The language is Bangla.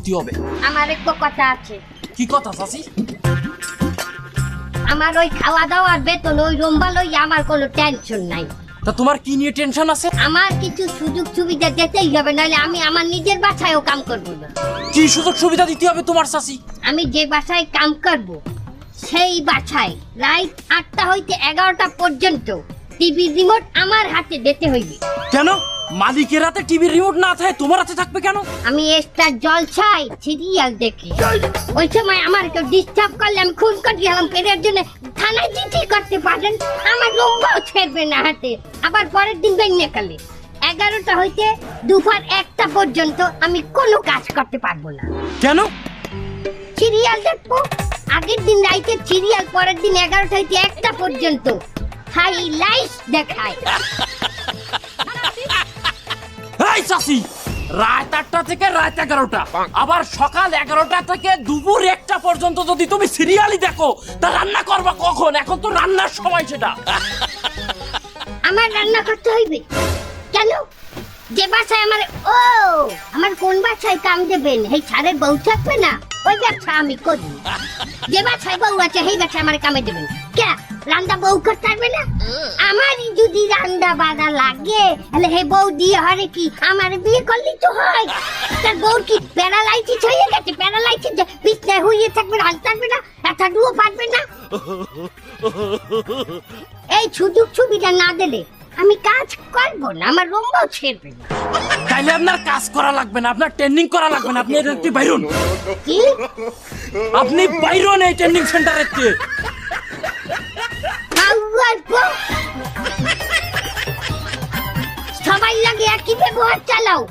দিতে হবে। আমার একটু কথা আছে। কি কথা চাচি? আমার ওই খাওয়া দাওয়ার বেতন ওই রুম্বা লই আমার কোনো টেনশন নাই। তা তোমার কি নিয়ে টেনশন আছে? আমার কিছু সুযোগ সুবিধা দিতেই হবে নাহলে আমি আমার নিজের বাসায়ও কাম করব না। কি সুযোগ সুবিধা দিতে হবে তোমার চাচি? আমি যে বাসায় কাম করব সেই বাসায় রাত আটটা হইতে এগারোটা পর্যন্ত টিভি রিমোট আমার হাতে দিতে হইবে। কেন? মালিকের হাতে টিভির রিমোট না থাকে তোমার হাতে থাকবে কেন? আমি স্টার জলছাই সিরিয়াল দেখি। ওই সময় আমার কেউ ডিস্টার্ব করলে আমি খুন করে গেলাম পেরের জন্য থানায় চিঠি করতে পারেন আমার লম্বাও ছেড়বে না হাতে। আবার পরের দিন বেরিয়ে কালে এগারোটা হইতে দুপুর একটা পর্যন্ত আমি কোনো কাজ করতে পারব না। কেন? সিরিয়াল দেখব। আগের দিন রাইতে সিরিয়াল পরের দিন এগারোটা হইতে একটা পর্যন্ত। হাই হাইলাইট দেখায়। এই চাচি রাত আটটা থেকে রাত এগারোটা। আবার সকাল এগারোটা থেকে দুপুর একটা পর্যন্ত যদি তুমি সিরিয়ালই দেখো তা রান্না করবা কখন? এখন তো রান্নার সময় সেটা। আমার রান্না করতে হইবে। কেন? যে বাসায় আমার ও! আমার কোন বাসায় কাম দেবেন এই ছাড়ের বউ থাকবে না? ওই ব্যবসা আমি করি। যে বাসায় বউ আছে সেই বাসায় আমার কামে দেবেন কে? রান্না বউ করতে পারবে না? আমারই যদি বাড়া লাগে তাহলে হে বউ দিয়ে হরে কি? আমার বিয়ে করলেই তো হয়। তার বউ কি প্যারালাইসিস হয়ে গেছে? প্যারালাইসিস বিছনায় থাকবে রান্না পারবে না ডুও পারবে না? এই সুযোগ সুবিধা না দিলে আমি কাজ করব না আমার রুমও ছেড়বে না। তাইলে আপনার কাজ করা লাগবে না আপনার ট্রেনিং করা লাগবে না আপনি একটি বাইরুন। কি? আপনি বাইরুন এই ট্রেনিং সেন্টারের लड़की पे बहुत चलाऊ।